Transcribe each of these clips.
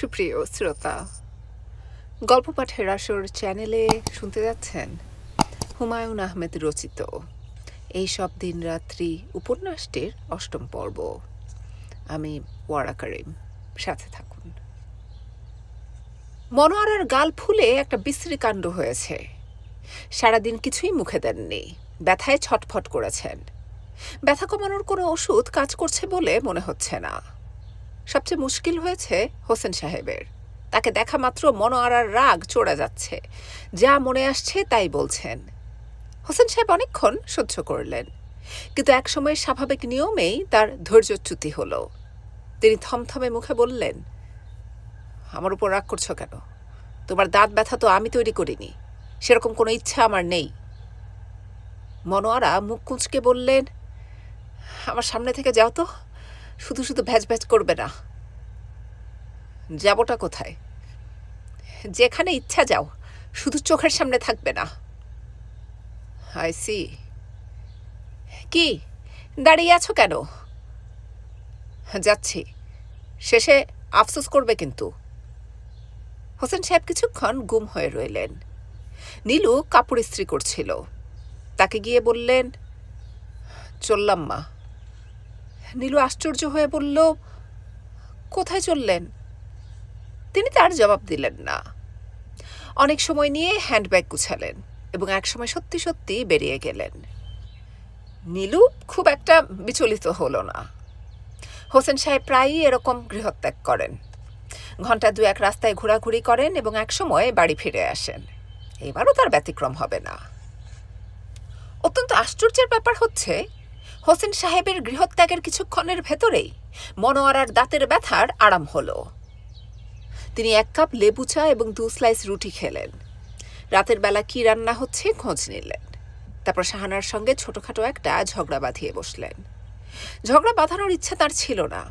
সুপ্রিয় শ্রোতা, গল্প পাঠের আসর চ্যানেলে শুনতে যাচ্ছেন হুমায়ুন আহমেদ রচিত এই সব দিন রাত্রি উপন্যাসটির অষ্টম পর্ব। আমি ওয়ারা করিম, সাথে থাকুন। মনোয়ারার গাল ফুলে একটা বিশ্রী কাণ্ড হয়েছে। সারাদিন কিছুই মুখে দেননি, ব্যথায় ছটফট করেছেন। ব্যথা কমানোর কোনো ওষুধ কাজ করছে বলে মনে হচ্ছে না। সবচেয়ে মুশকিল হয়েছে হোসেন সাহেবের। তাকে দেখা মাত্র মনোয়ারার রাগ চড়ে যাচ্ছে। যা মনে আসছে তাই বলছেন। হোসেন সাহেব অনেকক্ষণ সহ্য করলেন। কিন্তু একসময় স্বাভাবিক নিয়মেই তার ধৈর্যচ্যুতি হলো। তিনি থমথমে মুখে বললেন, আমার উপর রাগ করছ কেন? তোমার দাঁত ব্যথা তো আমি তৈরি করিনি। সেরকম কোনো ইচ্ছা আমার নেই। মনোয়ারা মুখ কুঁচকে বললেন, আমার সামনে থেকে যাও তো। শুধু শুধু ভ্যাজ ভ্যাজ করবে না। যাবটা কোথায়? যেখানে ইচ্ছা যাও, শুধু চোখের সামনে থাকবে না। আই সি কি? দাঁড়িয়ে আছো কেন? যাচ্ছি। শেষে আফসোস করবে কিন্তু। হোসেন সাহেব কিছুক্ষণ গুম হয়ে রইলেন। নীলু কাপড় ইস্ত্রি করছিল। তাকে গিয়ে বললেন, চললাম মা। নীলু আশ্চর্য হয়ে বলল, কোথায় চললেন? তিনি তার জবাব দিলেন না। অনেক সময় নিয়ে হ্যান্ডব্যাগ গুছালেন এবং একসময় সত্যি সত্যি বেরিয়ে গেলেন। নীলু খুব একটা বিচলিত হলো না। হোসেন সাহেব প্রায়ই এরকম গৃহত্যাগ করেন। ঘণ্টা দু এক রাস্তায় ঘোরাঘুরি করেন এবং একসময় বাড়ি ফিরে আসেন। এবারও তার ব্যতিক্রম হবে না। অত্যন্ত আশ্চর্যের ব্যাপার হচ্ছে হোসেন সাহেবের গৃহত্যাগের কিছুক্ষণের ভেতরেই মনোয়ারার দাঁতের ব্যথার আরাম হলো। তিনি এক কাপ লেবু চা এবং দু স্লাইস রুটি খেলেন। রাতের বেলা কি রান্না হচ্ছে খোঁজ নিলেন। তারপর শাহানার সঙ্গে ছোটখাটো একটা ঝগড়া বাঁধিয়ে বসলেন। ঝগড়া বাঁধানোর ইচ্ছা তার ছিল না।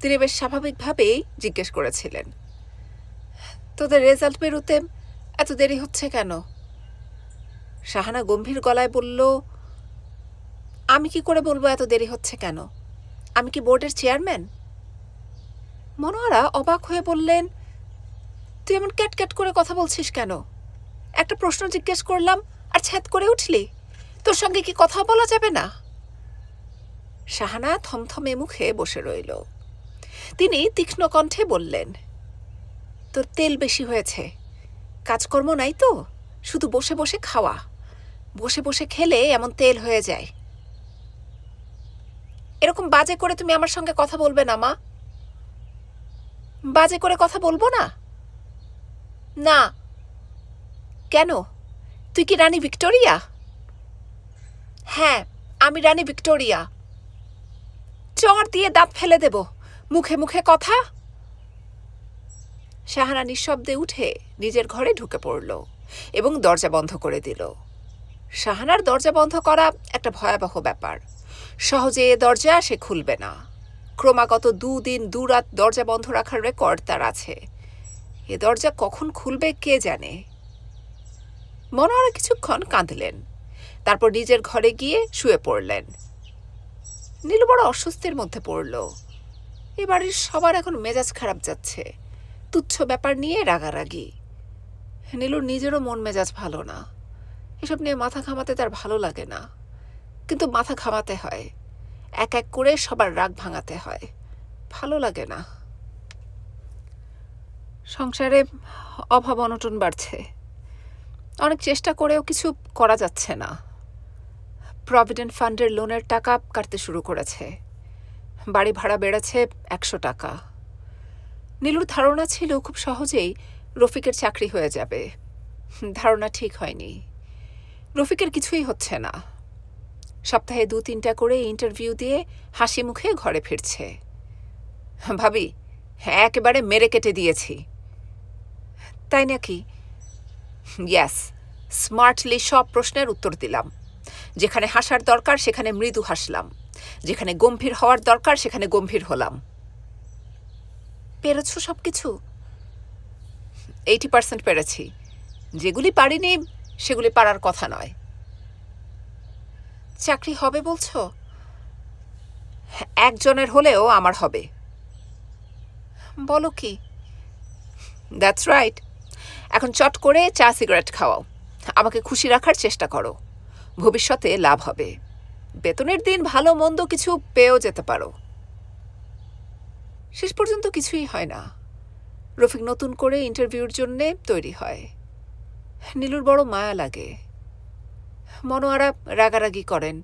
তিনি বেশ স্বাভাবিকভাবেই জিজ্ঞেস করেছিলেন, তোদের রেজাল্ট বেরোতে এত দেরি হচ্ছে কেন? শাহানা গম্ভীর গলায় বলল আমি কি করে বলব এত দেরি হচ্ছে কেন? আমি কি বোর্ডের চেয়ারম্যান? মনোয়ারা অবাক হয়ে বললেন, তুই এমন ক্যাট ক্যাট করে কথা বলছিস কেন? একটা প্রশ্ন জিজ্ঞেস করলাম আর ছ্যাত করে উঠলি। তোর সঙ্গে কি কথা বলা যাবে না? শাহানা থমথমে মুখে বসে রইল। তিনি তীক্ষ্ণ কণ্ঠে বললেন, তোর তেল বেশি হয়েছে। কাজকর্ম নাই তো। শুধু বসে বসে খাওয়া। বসে বসে খেলে এমন তেল হয়ে যায়। এরকম বাজে করে তুমি আমার সঙ্গে কথা বলবে না, মা। বাজে করে কথা বলব না? না। কেন? তুই কি রানী ভিক্টোরিয়া? হ্যাঁ আমি রানী ভিক্টোরিয়া। চর দিয়ে দাঁত ফেলে দেব, মুখে মুখে কথা। শাহানা নিঃশব্দে উঠে নিজের ঘরে ঢুকে পড়ল এবং দরজা বন্ধ করে দিল। শাহানার দরজা বন্ধ করা একটা ভয়াবহ ব্যাপার। সহজে এ দরজা সে খুলবে না। ক্রমাগত দুদিন, দুরাত দরজা বন্ধ রাখার রেকর্ড তার আছে। এ দরজা কখন খুলবে কে জানে? মনে মনোহরা কিছুক্ষণ কাঁদলেন। তারপর নিজের ঘরে গিয়ে শুয়ে পড়লেন। নীলু বড় অস্বস্তির মধ্যে পড়ল। এ বাড়ির সবার এখন মেজাজ খারাপ যাচ্ছে। তুচ্ছ ব্যাপার নিয়ে রাগারাগি। নীলুর নিজেরও মন মেজাজ ভালো না। এসব নিয়ে মাথা ঘামাতে তার ভালো লাগে না। কিন্তু মাথা ঘামাতে হয়। এক এক করে সবার রাগ ভাঙাতে হয়। ভালো লাগে না। সংসারে অভাব অনটন বাড়ছে। অনেক চেষ্টা করেও কিছু করা যাচ্ছে না। প্রভিডেন্ট ফান্ডের লোনের টাকা কাটতে শুরু করেছে। বাড়ি ভাড়া বেড়েছে একশো টাকা। নীলুর ধারণা ছিল খুব সহজেই রফিকের চাকরি হয়ে যাবে। ধারণা ঠিক হয়নি। রফিকের কিছুই হচ্ছে না। সপ্তাহে দু তিনটা করে ইন্টারভিউ দিয়ে হাসি মুখে ঘরে ফিরছে। ভাবি, একেবারে মেরে কেটে দিয়েছি। তাই নাকি? ইয়াস স্মার্টলি সব প্রশ্নের উত্তর দিলাম। যেখানে হাসার দরকার, সেখানে মৃদু হাসলাম। যেখানে গম্ভীর হওয়ার দরকার, সেখানে গম্ভীর হলাম। পেরেছ সব কিছু এইটি পার্সেন্ট পেরেছি। যেগুলি পারিনি, সেগুলি পারার কথা নয়। চাকরি হবে বলছো? একজনের হলেও আমার হবে। বলো কি? দ্যাটস রাইট এখন চট করে চা সিগারেট খাওয়াও। আমাকে খুশি রাখার চেষ্টা করো। ভবিষ্যতে লাভ হবে। বেতনের দিন ভালো মন্দ কিছু পেয়েও যেতে পারো। শেষ পর্যন্ত কিছুই হয় না। রফিক নতুন করে ইন্টারভিউর জন্যে তৈরি হয়। নীলুর বড় মায়া লাগে। মনোয়ারা রাগারাগি করেন।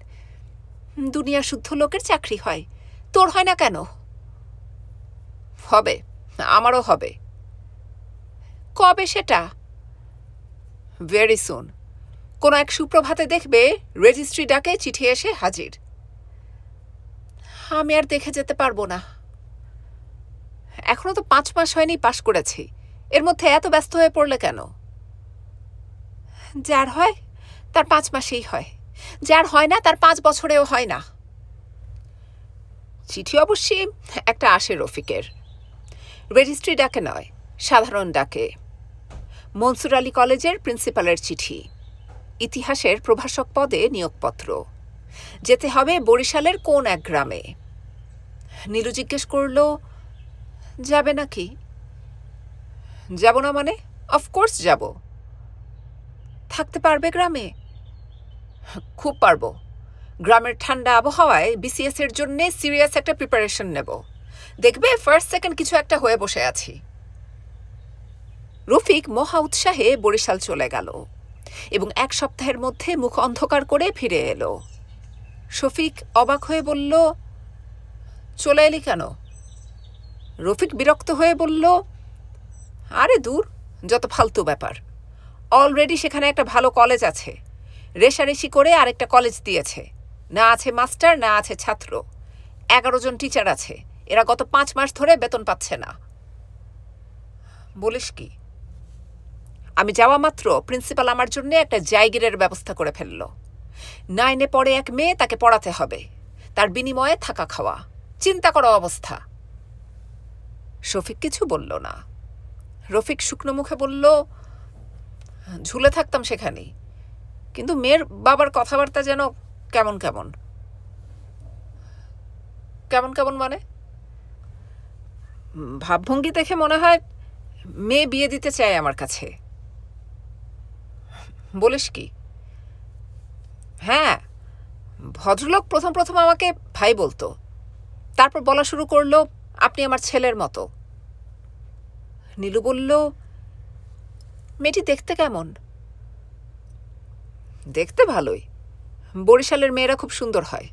দুনিয়া শুদ্ধ লোকের চাকরি হয়। তোর হয় না কেন? হবে, আমারও হবে। কবে সেটা? ভেরি সুন কোনো এক সুপ্রভাতে দেখবে রেজিস্ট্রি ডাকে চিঠি এসে হাজির। আমি আর দেখে যেতে পারব না। এখনও তো পাঁচ মাস হয়নি পাশ করেছি। এর মধ্যে এত ব্যস্ত হয়ে পড়লে কেন? যার হয় তার পাঁচ মাসেই হয়। যার হয় না, তার পাঁচ বছরেও হয় না। চিঠি অবশ্যই একটা আসে রফিকের। রেজিস্ট্রি ডাকে নয়, সাধারণ ডাকে। মনসুর আলী কলেজের প্রিন্সিপালের চিঠি। ইতিহাসের প্রভাষক পদে নিয়োগপত্র। যেতে হবে বরিশালের কোন এক গ্রামে। নীলু জিজ্ঞেস করল, যাবে নাকি? যাব না মানে? অফকোর্স যাব। থাকতে পারবে গ্রামে? খুব পারব। গ্রামের ঠান্ডা আবহাওয়ায় বিসিএস এর জন্য সিরিয়াস একটা প্রিপারেশন নেব। দেখবে ফার্স্ট সেকেন্ড কিছু একটা হয়ে বসে আছি। রফিক মহা উৎসাহে বরিশাল চলে গেল এবং এক সপ্তাহের মধ্যে মুখ অন্ধকার করে ফিরে এলো। শফিক অবাক হয়ে বলল, চলে এলি কেন? রফিক বিরক্ত হয়ে বলল, আরে দূর, যত ফালতু ব্যাপার। অলরেডি সেখানে একটা ভালো কলেজ আছে। রেশারেশি করে আরেকটা কলেজ দিয়েছে। না আছে মাস্টার না আছে ছাত্র। এগারো জন টিচার আছে। এরা গত পাঁচ মাস ধরে বেতন পাচ্ছে না। বলিস কি? আমি যাওয়া মাত্র প্রিন্সিপাল আমার জন্য একটা জায়গিরের ব্যবস্থা করে ফেলল। নাইনে পড়ে এক মেয়ে, তাকে পড়াতে হবে। তার বিনিময়ে থাকা খাওয়া। চিন্তা করা অবস্থা। শফিক কিছু বলল না। রফিক শুকনো মুখে বলল, ঝুলে থাকতাম সেখানেই। কিন্তু মেয়ের বাবার কথাবার্তা যেন কেমন কেমন? কেমন কেমন মানে? ভাবভঙ্গি দেখে মনে হয় মেয়ে বিয়ে দিতে চায় আমার কাছে। বলিস কি? হ্যাঁ ভদ্রলোক প্রথম প্রথম আমাকে ভাই বলতো। তারপর বলা শুরু করল, আপনি আমার ছেলের মতো। নীলু বলল, মেয়েটি দেখতে কেমন? দেখতে ভালোই। বরিশালের মেয়েরা খুব সুন্দর হয়।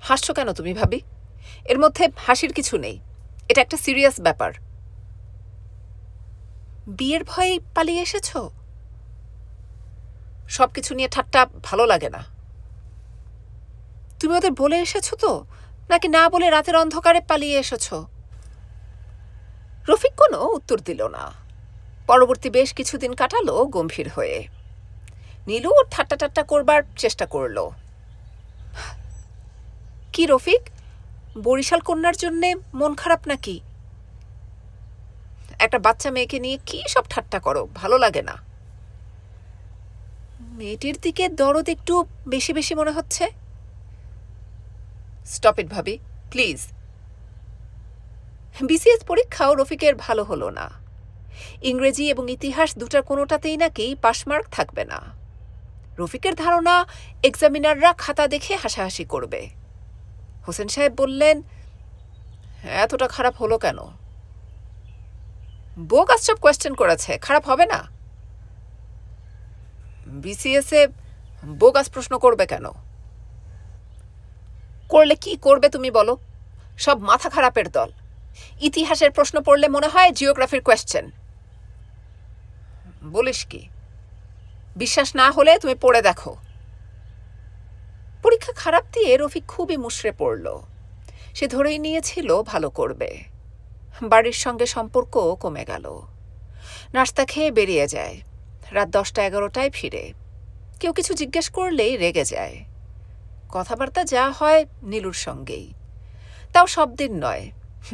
হাসছো কেন তুমি, ভাবি? এর মধ্যে হাসির কিছু নেই। এটা একটা সিরিয়াস ব্যাপার। বিয়ের ভয়ে পালিয়ে এসেছ? সব কিছু নিয়ে ঠাট্টা ভালো লাগে না। তুমি ওদের বলে এসেছ তো? নাকি না বলে রাতের অন্ধকারে পালিয়ে এসেছ? রফিক কোনো উত্তর দিল না। পরবর্তী বেশ কিছুদিন কাটালো গম্ভীর হয়ে। নীলু ওর ঠাট্টা টাট্টা করবার চেষ্টা করল। কি রফিক? বরিশাল কন্যার জন্যে মন খারাপ নাকি? একটা বাচ্চা মেয়েকে নিয়ে কি সব ঠাট্টা করো, ভালো লাগে না। মেয়েটির দিকে দরদ একটু বেশি বেশি মনে হচ্ছে। স্টপ ইট ভাবি প্লিজ বিসিএস পরীক্ষাও রফিকের ভালো হলো না। ইংরেজি এবং ইতিহাস দুটার কোনোটাতেই নাকি পাশমার্ক থাকবে না। রফিকের ধারণা এক্সামিনাররা খাতা দেখে হাসাহাসি করবে। হোসেন সাহেব বললেন, এতটা খারাপ হলো কেন? বোগাস সব কোয়েশ্চেন করেছে, খারাপ হবে না? বিসিএসে বোগাস প্রশ্ন করবে কেন? করলে কি করবে তুমি বলো? সব মাথা খারাপের দল। ইতিহাসের প্রশ্ন পড়লে মনে হয় জিওগ্রাফির কোয়েশ্চেন বলিস কি? বিশ্বাস না হলে তুমি পড়ে দেখো। পরীক্ষা খারাপ দিয়ে রফিক খুবই মুশড়ে পড়ল। সে ধরেই নিয়েছিল ভালো করবে। বাড়ির সঙ্গে সম্পর্ক কমে গেল। নাস্তা খেয়ে বেরিয়ে যায়। রাত দশটা এগারোটায় ফিরে। কেউ কিছু জিজ্ঞেস করলেই রেগে যায়। কথাবার্তা যা হয় নীলুর সঙ্গেই। তাও সব দিন নয়।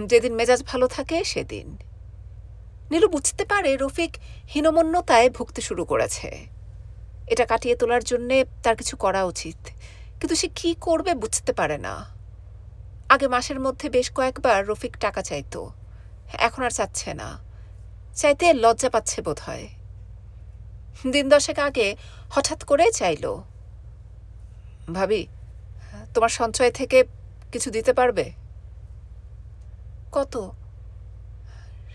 যেদিন মেজাজ ভালো থাকে সেদিন। নীলু বুঝতে পারে রফিক হীনমন্যতায় ভুগতে শুরু করেছে। এটা কাটিয়ে তোলার জন্যে তার কিছু করা উচিত। কিন্তু সে কি করবে বুঝতে পারে না। আগে মাসের মধ্যে বেশ কয়েকবার রফিক টাকা চাইতো। এখন আর চাচ্ছে না। চাইতে লজ্জা পাচ্ছে বোধ হয় দিন দশেক আগে হঠাৎ করে চাইলো। ভাবি, তোমার সঞ্চয় থেকে কিছু দিতে পারবে? কত?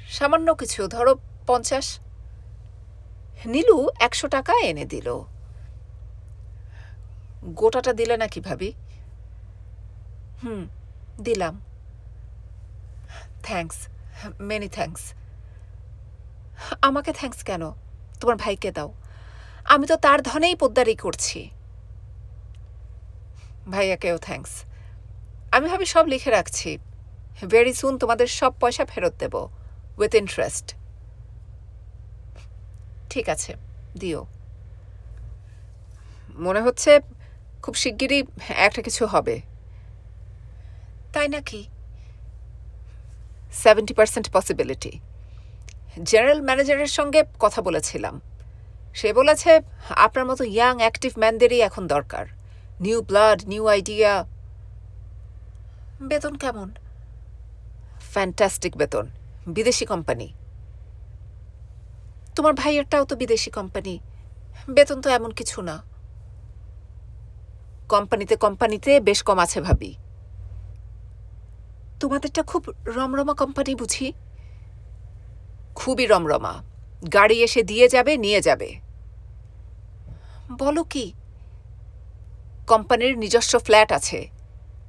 সামান্য কিছু, ধরো পঞ্চাশ। নীলু একশো টাকা এনে দিল। গোটাটা দিলে নাকি ভাবি? হুম, দিলাম। থ্যাঙ্কস মেনি থ্যাঙ্কস আমাকে থ্যাঙ্কস কেন? তোমার ভাইকে দাও। আমি তো তার ধনেই পোদ্দারি করছি। ভাইয়াকেও থ্যাঙ্কস আমি ভাবি সব লিখে রাখছি। ভেরি সুন তোমাদের সব পয়সা ফেরত দেব। উইথ ইন্টারেস্ট ঠিক আছে দিও। মনে হচ্ছে খুব শিগগিরই একটা কিছু হবে। তাই নাকি? Seventy percent possibility. জেনারেল ম্যানেজারের সঙ্গে কথা বলেছিলাম। সে বলেছে আপনার মতো ইয়াং অ্যাক্টিভ ম্যানদেরই এখন দরকার। New blood new idea. বেতন কেমন? ফ্যান্টাস্টিক বেতন বিদেশি কোম্পানি। তোমার ভাইয়েরটাও তো বিদেশি কোম্পানি। বেতন তো এমন কিছু না। কোম্পানিতে কোম্পানিতে বেশ কম আছে ভাবি। তোমাদেরটা খুব রমরমা কোম্পানি বুঝি? খুবই রমরমা। গাড়ি এসে দিয়ে যাবে, নিয়ে যাবে। বলো কি? কোম্পানির নিজস্ব ফ্ল্যাট আছে।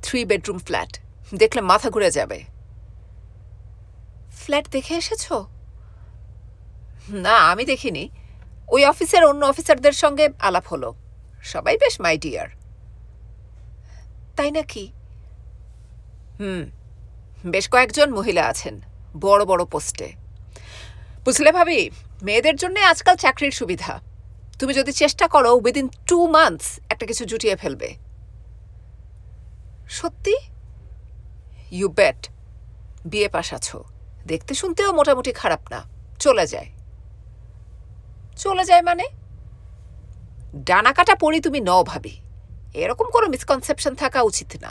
Three bedroom flat. দেখলে মাথা ঘুরে যাবে। ফ্ল্যাট দেখে এসেছ? না, আমি দেখিনি। ওই অফিসের অন্য অফিসারদের সঙ্গে আলাপ হলো। সবাই বেশ, মাই ডিয়ার। তাই নাকি? হুম, বেশ কয়েকজন মহিলা আছেন, বড় বড় পোস্টে। বুঝলে ভাবি, মেয়েদের জন্য আজকাল চাকরির সুবিধা। তুমি যদি চেষ্টা করো উইদিন টু মান্থস একটা কিছু জুটিয়ে ফেলবে। সত্যি? ইউ বেট বিয়ে পাশ আছো। দেখতে শুনতেও মোটামুটি খারাপ না। চলে যায়। চলে যায় মানে? ডানা কাটা পড়ি তুমি নও ভাবি। এরকম কোনো মিসকনসেপশন থাকা উচিত না।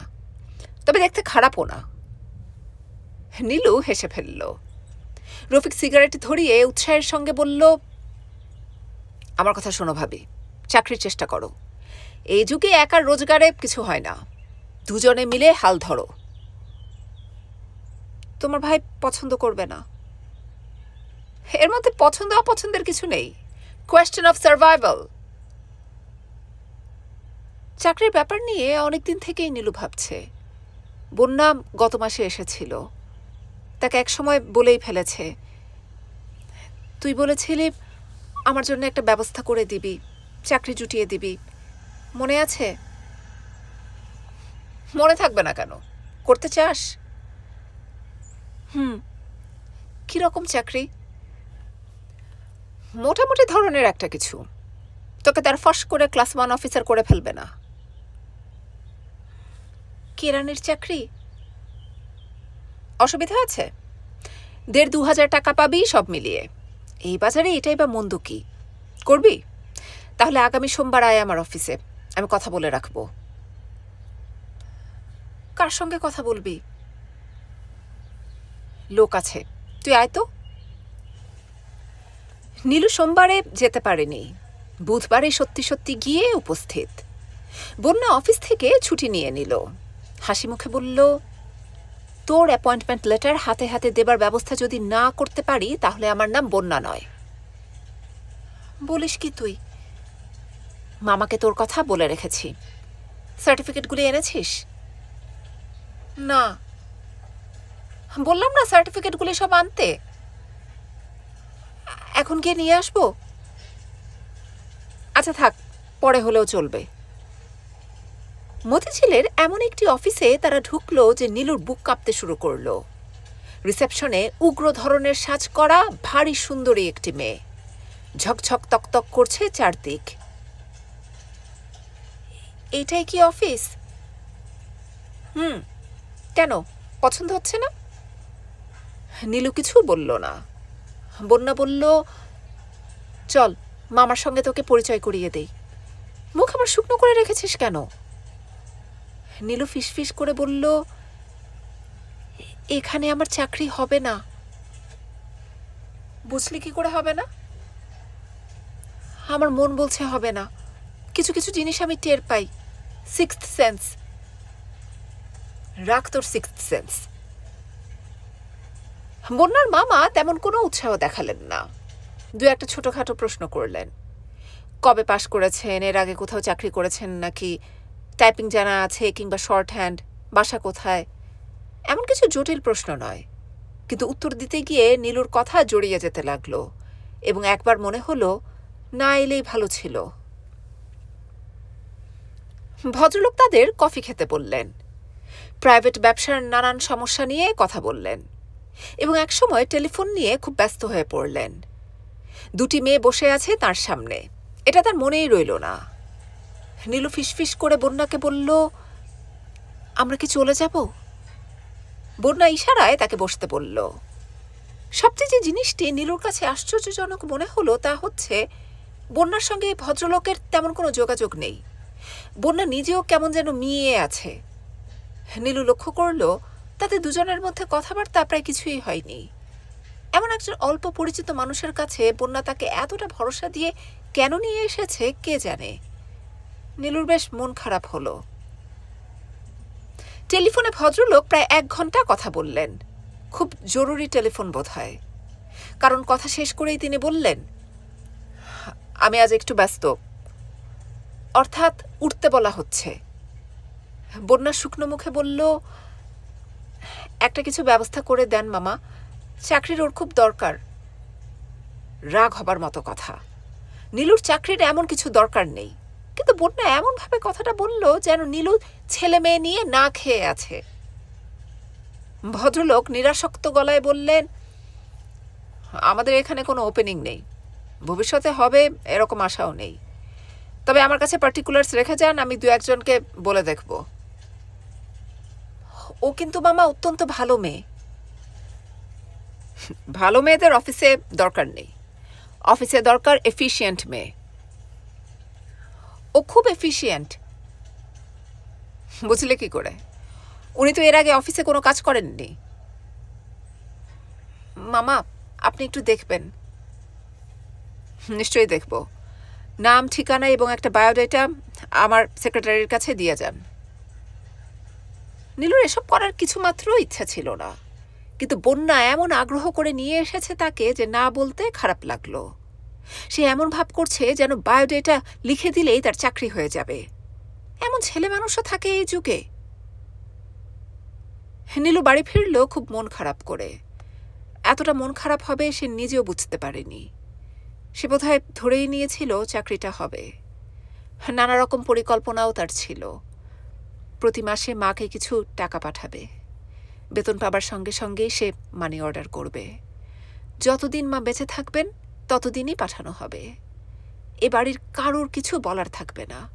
তবে দেখতে খারাপও না। নীলু হেসে ফেলল। রফিক সিগারেট ধরিয়ে উৎসাহের সঙ্গে বলল, আমার কথা শোনো ভাবি, চাকরির চেষ্টা করো। এই যুগে একার রোজগারে কিছু হয় না। দুজনে মিলে হাল ধরো। তোমার ভাই পছন্দ করবে না। এর মধ্যে পছন্দ অপছন্দের কিছু নেই। কোয়েশ্চেন অফ সার্ভাইভাল চাকরির ব্যাপার নিয়ে অনেকদিন থেকেই নীলু ভাবছে। বন্যা গত মাসে এসেছিল। তাকে একসময় বলেই ফেলেছে। তুই বলেছিলি, আমার জন্য একটা ব্যবস্থা করে দিবি, চাকরি জুটিয়ে দিবি। মনে আছে? মনে থাকবে না কেন? করতে চাস? হুম। কীরকম চাকরি? মোটামুটি ধরনের একটা কিছু। তোকে তার ফস করে ক্লাস ওয়ান অফিসার করে ফেলবে না। কেরানির চাকরি? অসুবিধা আছে? দেড় দু হাজার টাকা পাবি সব মিলিয়ে। এই বাজারে এটাই বা মন্দ কি? করবি? তাহলে আগামী সোমবার আয় আমার অফিসে। আমি কথা বলে রাখব। কার সঙ্গে কথা বলবি? লোক আছে। তুই আয় তো। নীলু সোমবারে যেতে পারেনি। বুধবারে সত্যি সত্যি গিয়ে উপস্থিত। বন্যা অফিস থেকে ছুটি নিয়ে নিল। হাসি মুখে বলল, তোর অ্যাপয়েন্টমেন্ট লেটার হাতে হাতে দেবার ব্যবস্থা যদি না করতে পারি, তাহলে আমার নাম বন্যা নয়। বলিস কি তুই? মামাকে তোর কথা বলে রেখেছি। সার্টিফিকেটগুলি এনেছিস? না। বললাম না সার্টিফিকেটগুলি সব আনতে। এখন গিয়ে নিয়ে আসব? আচ্ছা থাক, পরে হলেও চলবে। মতিঝিলের এমন একটি অফিসে তারা ঢুকলো যে নীলুর বুক কাঁপতে শুরু করল। রিসেপশনে উগ্র ধরনের সাজ করা ভারী সুন্দরী একটি মেয়ে। ঝকঝক তকতক করছে চারদিক। এটাই কি অফিস? হুম, কেন, পছন্দ হচ্ছে না? নীলু কিছু বলল না। বন্যা বলল, চল, মামার সঙ্গে তোকে পরিচয় করিয়ে দেই। মুখ আমার শুকনো করে রেখেছিস কেন? নীলু ফিসফিস করে বলল, এখানে আমার চাকরি হবে না। বুঝলি কি করে হবে না? আমার মন বলছে হবে না। কিছু কিছু জিনিস আমি টের পাই। সিক্সথ সেন্স রাখ তোর সিক্সথ সেন্স বন্যার মামা তেমন কোনো উৎসাহ দেখালেন না। দু একটা ছোটখাটো প্রশ্ন করলেন। কবে পাশ করেছেন? এর আগে কোথাও চাকরি করেছেন নাকি? টাইপিং জানা আছে কিংবা শর্ট হ্যান্ড? বাসা কোথায়? এমন কিছু জটিল প্রশ্ন নয়। কিন্তু উত্তর দিতে গিয়ে নীলুর কথা জড়িয়ে যেতে লাগল এবং একবার মনে হলো, না এলেই ভালো ছিল। ভদ্রলোক তাদের কফি খেতে বললেন। প্রাইভেট ব্যবসার নানান সমস্যা নিয়ে কথা বললেন। এবং একসময় টেলিফোন নিয়ে খুব ব্যস্ত হয়ে পড়লেন। দুটি মেয়ে বসে আছে তার সামনে। এটা তার মনেই রইল না। নীলু ফিসফিস করে বন্যাকে বলল, আমরা কি চলে যাব? বন্যা ইশারায় তাকে বসতে বলল, সবচেয়ে যে জিনিসটি নীলুর কাছে আশ্চর্যজনক মনে হলো তা হচ্ছে, বন্যার সঙ্গে ভদ্রলোকের তেমন কোনো যোগাযোগ নেই। বন্যা নিজেও কেমন যেন মিয়ে আছে। নীলু লক্ষ্য করল তাদের দুজনের মধ্যে কথাবার্তা প্রায় কিছুই হয়নি। এমন একজন অল্প পরিচিত মানুষের কাছে বন্যা তাকে এতটা ভরসা দিয়ে কেন নিয়ে এসেছে কে জানে? নীলুর বেশ মন খারাপ হলো। টেলিফোনে ভদ্রলোক প্রায় এক ঘণ্টা কথা বললেন। খুব জরুরি টেলিফোন বোধ হয় কারণ কথা শেষ করেই তিনি বললেন, আমি আজ একটু ব্যস্ত। অর্থাৎ উঠতে বলা হচ্ছে। বন্যা শুকনো মুখে বলল একটা কিছু ব্যবস্থা করে দেন, মামা। চাকরির ওর খুব দরকার। রাগ হবার মতো কথা। নীলুর চাকরির এমন কিছু দরকার নেই। কিন্তু বন্যা এমনভাবে কথাটা বলল যেন নীলু ছেলে মেয়ে নিয়ে না খেয়ে আছে। ভদ্রলোক নিরাসক্ত গলায় বললেন, আমাদের এখানে কোনো ওপেনিং নেই। ভবিষ্যতে হবে এরকম আশাও নেই। তবে আমার কাছে পার্টিকুলার্স রেখে যান, আমি দু একজনকে বলে দেখব। ও কিন্তু মামা অত্যন্ত ভালো মেয়ে। ভালো মেয়েদের অফিসে দরকার নেই। অফিসে দরকার এফিশিয়েন্ট মেয়ে। ও খুব এফিশিয়েন্ট বুঝলে কি করে? উনি তো এর আগে অফিসে কোনো কাজ করেননি। মামা, আপনি একটু দেখবেন। নিশ্চয়ই দেখব। নাম, ঠিকানা এবং একটা বায়োডেটা আমার সেক্রেটারির কাছে দিয়ে যান। নীলুর এসব করার কিছুমাত্র ইচ্ছা ছিল না। কিন্তু বন্যা এমন আগ্রহ করে নিয়ে এসেছে তাকে যে না বলতে খারাপ লাগল। সে এমন ভাব করছে যেন বায়োডেটা লিখে দিলেই তার চাকরি হয়ে যাবে। এমন ছেলে মানুষও থাকে এই যুগে। নীলু বাড়ি ফিরল খুব মন খারাপ করে। এতটা মন খারাপ হবে সে নিজেও বুঝতে পারেনি। সে বোধহয় ধরেই নিয়েছিল চাকরিটা হবে। নানা রকম পরিকল্পনাও তার ছিল। প্রতি মাসে মাকে কিছু টাকা পাঠাবে। বেতন পাবার সঙ্গে সঙ্গেই সে মানি অর্ডার করবে। যতদিন মা বেঁচে থাকবেন, ততদিনই পাঠানো হবে। এ বাড়ির কারোর কিছু বলার থাকবে না।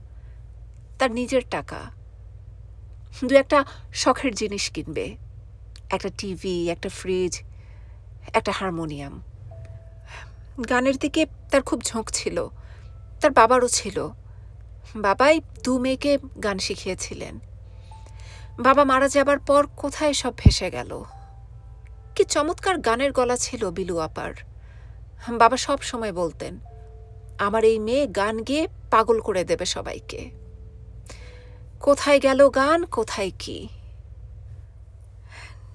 তার নিজের টাকা। দু একটা শখের জিনিস কিনবে। একটা টিভি, একটা ফ্রিজ একটা হারমোনিয়াম। গানের দিকে তার খুব ঝোঁক ছিল। তার বাবারও ছিল। বাবাই দু মেয়েকে গান শিখিয়েছিলেন। বাবা মারা যাবার পর কোথায় সব ভেসে গেল? কি চমৎকার গানের গলা ছিল বিলু আপার। বাবা সব সময় বলতেন, আমার এই মেয়ে গান গেয়ে পাগল করে দেবে সবাইকে। কোথায় গেল গান, কোথায় কি?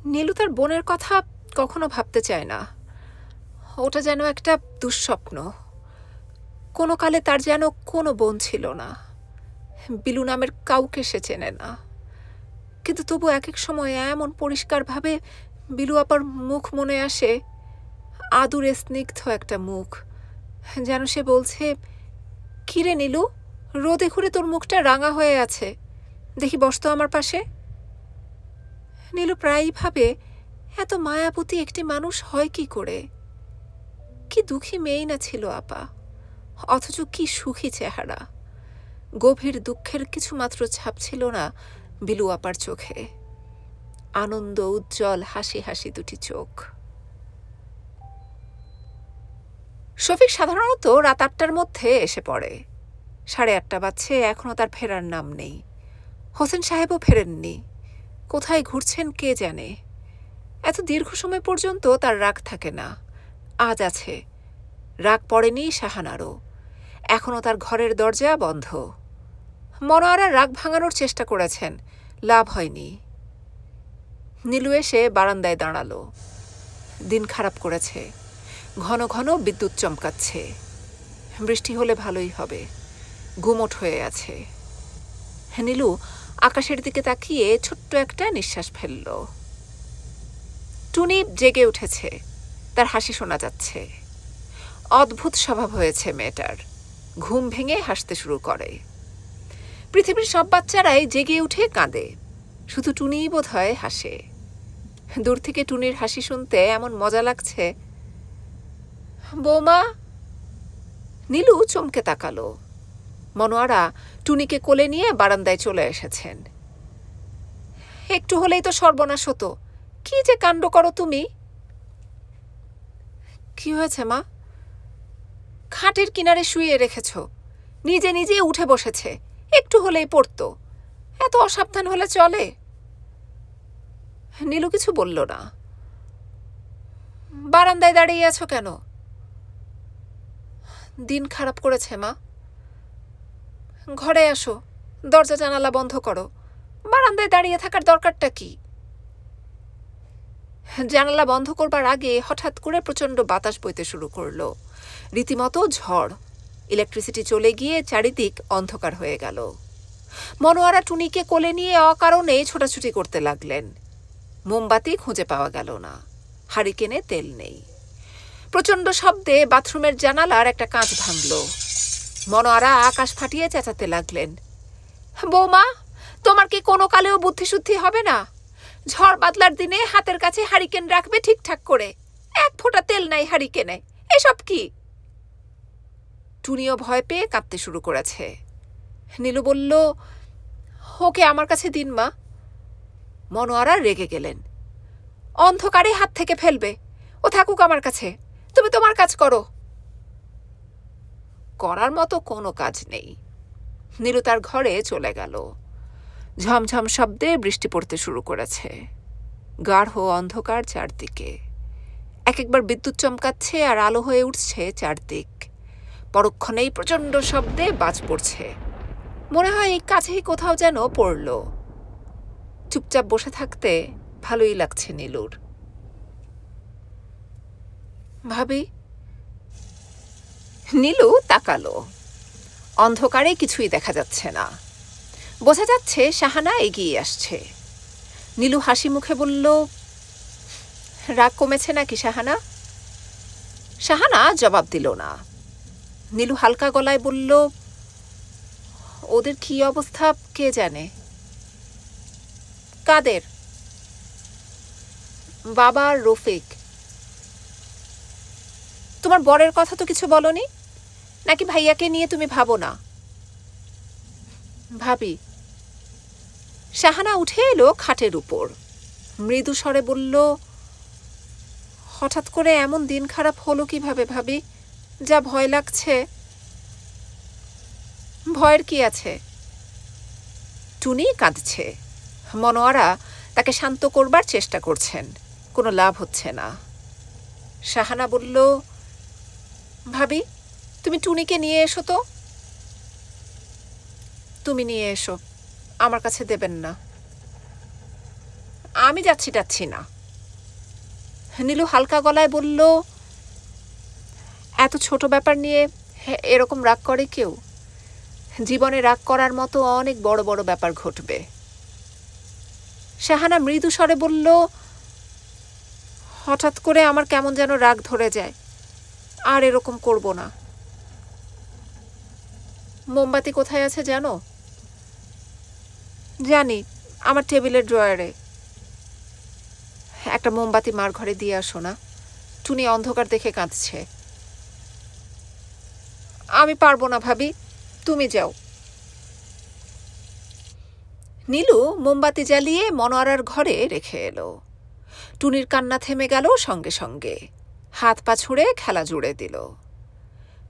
নীলু তার বোনের কথা কখনো ভাবতে চায় না। ওটা যেন একটা দুঃস্বপ্ন। কোনো কালে তার যেন কোনো বোন ছিল না। বিলু নামের কাউকে সে চেনে না। কিন্তু তবু এক এক সময় এমন পরিষ্কারভাবে বিলু আপার মুখ মনে আসে, আদুরে স্নিগ্ধ একটা মুখ। যেন সে বলছে কিরে নীলু, রোদে ঘুরে তোর মুখটা রাঙা হয়ে আছে। দেখি বসতো আমার পাশে? নীলু প্রায়ই ভাবে, এত মায়াবতী একটি মানুষ হয় কি করে? কি দুঃখী মেয়েই না ছিল আপা, অথচ কি সুখী চেহারা। গভীর দুঃখের কিছু মাত্র ছাপ ছিল না বিলু আপার চোখে। আনন্দ, উজ্জ্বল, হাসি হাসি দুটি চোখ। শফিক সাধারণত রাত আটটার মধ্যে এসে পড়ে। সাড়ে আটটা বাজছে এখনও তার ফেরার নাম নেই। হোসেন সাহেবও ফেরেননি। কোথায় ঘুরছেন কে জানে? এত দীর্ঘ সময় পর্যন্ত তার রাগ থাকে না। আজ আছে। রাগ পড়েনি শাহানারও। এখনও তার ঘরের দরজা বন্ধ। মনোয়ারা রাগ ভাঙানোর চেষ্টা করেছেন। লাভ হয়নি। নীলু এসে বারান্দায় দাঁড়াল। দিন খারাপ করেছে। ঘন ঘন বিদ্যুৎ চমকাচ্ছে। বৃষ্টি হলে ভালোই হবে। গুমোট হয়ে আছে। নীলু আকাশের দিকে তাকিয়ে ছোট্ট একটা নিঃশ্বাস ফেলল। টুনি জেগে উঠেছে। তার হাসি শোনা যাচ্ছে। অদ্ভুত স্বভাব হয়েছে মেয়েটার। ঘুম ভেঙে হাসতে শুরু করে। পৃথিবীর সব বাচ্চারাই জেগে উঠে কাঁদে। শুধু টুনিই বোধ হয় হাসে। দূর থেকে টুনির হাসি শুনতে এমন মজা লাগছে। বৌমা! নীলু চমকে তাকালো। মনোয়ারা টুনিকে কোলে নিয়ে বারান্দায় চলে এসেছেন। একটু হলেই তো সর্বনাশ হতো। কি যে কাণ্ড করো তুমি? কি হয়েছে মা? খাটের কিনারে শুয়ে রেখেছ। নিজে নিজে উঠে বসেছে। একটু হলেই পড়তো। এত অসাবধান হলে চলে? নীলু কিছু বলল না। বারান্দায় দাঁড়িয়ে আছো কেন? দিন খারাপ করেছে, মা। ঘরে আসো, দরজা জানালা বন্ধ করো। বারান্দায় দাঁড়িয়ে থাকার দরকারটা কি? জানালা বন্ধ করবার আগে হঠাৎ করে প্রচণ্ড বাতাস বইতে শুরু করল। রীতিমতো ঝড়। ইলেকট্রিসিটি চলে গিয়ে চারিদিক অন্ধকার হয়ে গেল। মনোয়ারা টুনিকে কোলে নিয়ে অকারণে ছোটাছুটি করতে লাগলেন। মোমবাতি খুঁজে পাওয়া গেল না। হারিকেনে তেল নেই। প্রচণ্ড শব্দে বাথরুমের জানালার একটা কাঁচ ভাঙল। মনোয়ারা আকাশ ফাটিয়ে চেঁচাতে লাগলেন। বৌমা, তোমার কি কোনো কালেও বুদ্ধিশুদ্ধি হবে না? ঝড় বাদলার দিনে হাতের কাছে হারিকেন রাখবে ঠিকঠাক করে। এক ফোঁটা তেল নাই হারিকেনে। এসব কি? টুনিও ভয় পেয়ে কাঁদতে শুরু করেছে। নীলু বলল, ওকে আমার কাছে দিন, মা। মনোয়ারা রেগে গেলেন। অন্ধকারে হাত থেকে ফেলবে। ও থাকুক আমার কাছে। তুমি তোমার কাজ করো। করার মতো কোনো কাজ নেই। নীলু তার ঘরে চলে গেল। ঝমঝম শব্দে বৃষ্টি পড়তে শুরু করেছে। গাঢ় অন্ধকার চারদিকে। এক একবার বিদ্যুৎ চমকাচ্ছে আর আলো হয়ে উঠছে চারদিক। পরক্ষণেই প্রচণ্ড শব্দে বাজ পড়ছে। মনে হয় এই কাছেই কোথাও যেন পড়ল। চুপচাপ বসে থাকতে ভালোই লাগছে নীলুর। ভাবি, নীলু তাকালো। অন্ধকারে কিছুই দেখা যাচ্ছে না। বোঝা যাচ্ছে শাহানা এগিয়ে আসছে। নীলু হাসি মুখে বলল, রাগ কমেছে নাকি শাহানা? শাহানা জবাব দিল না। নীলু হালকা গলায় বলল, ওদের কি অবস্থা কে জানে? কাদের? বাবা রফিক। তোমার বরের কথা তো কিছু বলনি? নাকি ভাইয়াকে নিয়ে তুমি ভাবো না? ভাবি। শাহানা উঠে এলো খাটের উপর। মৃদু স্বরে বলল, হঠাৎ করে এমন দিন খারাপ হলো কীভাবে ভাবি? যা ভয় লাগছে, ভয়ের কি আছে? টুনি কাঁদছে। মনোয়ারা তাকে শান্ত করবার চেষ্টা করছেন, কোনো লাভ হচ্ছে না। শাহানা বলল, ভাবি, তুমি টুনিকে নিয়ে এসো তো? তুমি নিয়ে এসো, আমার কাছে দেবেন না। আমি যাচ্ছি টাচ্ছি না। নীলু হালকা গলায় বলল এত ছোট ব্যাপার নিয়ে এরকম রাগ করে কেউ? জীবনে রাগ করার মতো অনেক বড় বড় ব্যাপার ঘটবে। শাহানা মৃদু স্বরে বলল, হঠাৎ করে আমার কেমন যেন রাগ ধরে যায়, আর এরকম করব না। মোমবাতি কোথায় আছে জানো? জানি, আমার টেবিলের ড্রয়ারে। একটা মোমবাতি মার ঘরে দিয়ে আসো না। টুনি অন্ধকার দেখে কাঁদছে। আমি পারব না, ভাবি। তুমি যাও। নীলু মোমবাতি জ্বালিয়ে মনোয়ারার ঘরে রেখে এলো। টুনির কান্না থেমে গেল সঙ্গে সঙ্গে। হাত পা ছুঁড়ে খেলা জুড়ে দিল।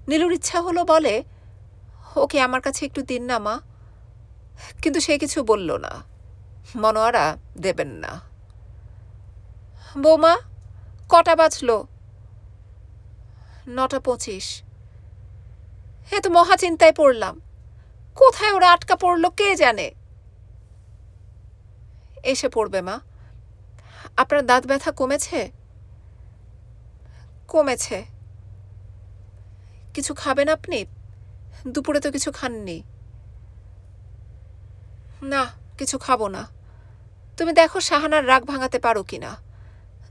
নীলুর ইচ্ছা হলো বলে, ওকে আমার কাছে একটু দিন না, মা। কিন্তু সে কিছু বলল না। মনোয়ারা দেবেন না। বৌমা, কটা বাজলো? নটা পঁচিশ। এ তো মহাচিন্তায় পড়লাম। কোথায় ওরা আটকা পড়ল কে জানে? এসে পড়বে, মা। আপনার দাঁত ব্যথা কমেছে? কমেছে। কিছু খাবেন আপনি? দুপুরে তো কিছু খাননি। না, কিছু খাব না। তুমি দেখো শাহানার রাগ ভাঙাতে পারো কিনা।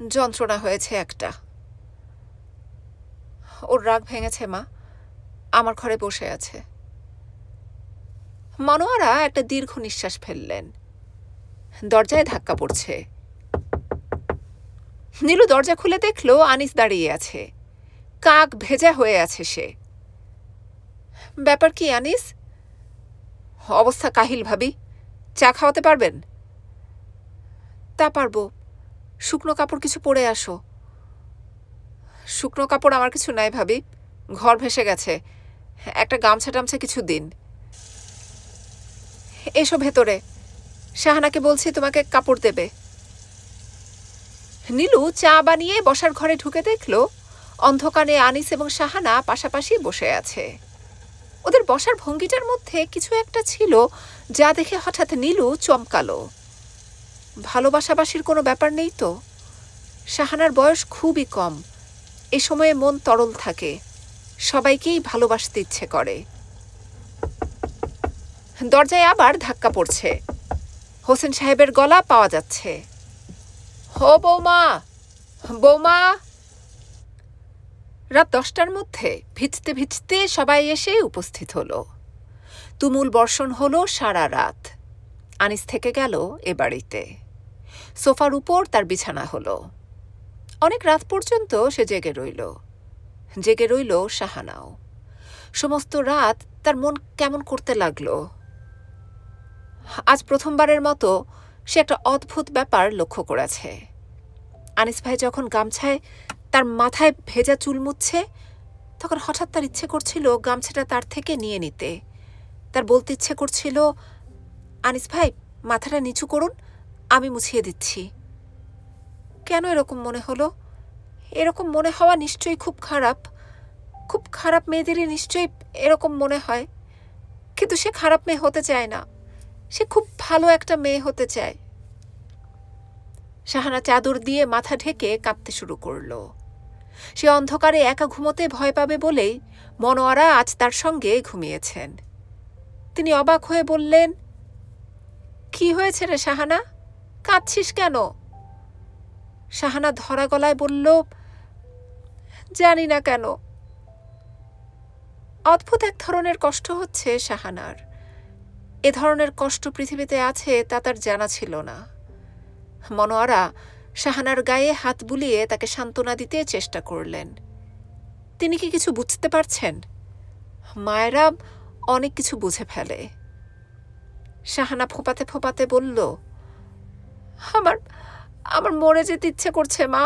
যন্ত্রণা হয়েছে একটা। ওর রাগ ভেঙেছে, মা। আমার ঘরে বসে আছে। মনোয়ারা একটা দীর্ঘ নিঃশ্বাস ফেললেন। দরজায় ধাক্কা পড়ছে। নীলু দরজা খুলে দেখল আনিস দাঁড়িয়ে আছে। কাক ভেজা হয়ে আছে সে। ব্যাপার কি আনিস? অবস্থা কাহিল ভাবি। চা খাওয়াতে পারবেন? তা পারব। শুকনো কাপড় কিছু পরে আসো। শুকনো কাপড় আমার কিছু নাই ভাবি। ঘর ভেসে গেছে। একটা গামছা টামছা কিছু দিন। এসো ভেতরে। শাহানাকে বলছি তোমাকে কাপড় দেবে। নীলু চা বানিয়ে বসার ঘরে ঢুকে দেখল, অন্ধকারে আনিস এবং শাহানা পাশাপাশি বসে আছে। ওদের বসার ভঙ্গিটার মধ্যে কিছু একটা ছিল যা দেখে হঠাৎ নীলু চমকালো। ভালোবাসাবাসির কোনো ব্যাপার নেই তো? শাহানার বয়স খুবই কম। এ সময়ে মন তরল থাকে। সবাইকেই ভালোবাসতে ইচ্ছে করে। দরজায় আবার ধাক্কা পড়ছে। হোসেন সাহেবের গলা পাওয়া যাচ্ছে। হো, বৌমা! বৌমা! রাত দশটার মধ্যে ভিজতে ভিজতে সবাই এসে উপস্থিত হলো। তুমুল বর্ষণ হলো সারা রাত। আনিস থেকে গেল এ বাড়িতে। সোফার উপর তার বিছানা হলো। অনেক রাত পর্যন্ত সে জেগে রইল। জেগে রইল শাহানাও। সমস্ত রাত তার মন কেমন করতে লাগল। আজ প্রথমবারের মতো সে একটা অদ্ভুত ব্যাপার লক্ষ্য করেছে। আনিস ভাই যখন গামছায় তার মাথায় ভেজা চুল মুচ্ছে, তখন হঠাৎ তার ইচ্ছে করছিল গামছাটা তার থেকে নিয়ে নিতে। তার বলতে ইচ্ছে করছিল, আনিস ভাই, মাথাটা নিচু করুন, আমি মুছিয়ে দিচ্ছি। কেন এরকম মনে হলো? এরকম মনে হওয়া নিশ্চয়ই খুব খারাপ। খুব খারাপ মেয়েদেরই নিশ্চয়ই এরকম মনে হয়। কিন্তু সে খারাপ মেয়ে হতে চায় না। সে খুব ভালো একটা মেয়ে হতে চায়। শাহানা চাদর দিয়ে মাথা ঢেকে কাঁদতে শুরু করল। সে অন্ধকারে একা ঘুমোতে ভয় পাবে বলেই মনোয়ারা আজ তার সঙ্গে ঘুমিয়েছেন। তিনি অবাক হয়ে বললেন, কি হয়েছে রে শাহানা? কাঁদছিস কেন? শাহানা ধরা গলায় বলল জানি না কেন। অদ্ভুত এক ধরনের কষ্ট হচ্ছে শাহানার। এ ধরনের কষ্ট পৃথিবীতে আছে তা তার জানা ছিল না। মনোয়ারা শাহানার গায়ে হাত বুলিয়ে তাকে সান্ত্বনা দিতে চেষ্টা করলেন। তিনি কি কিছু বুঝতে পারছেন? মায়েরা অনেক কিছু বুঝে ফেলে। শাহানা ফোপাতে ফোপাতে বলল, আমার আমার মরে যেতে ইচ্ছে করছে, মা।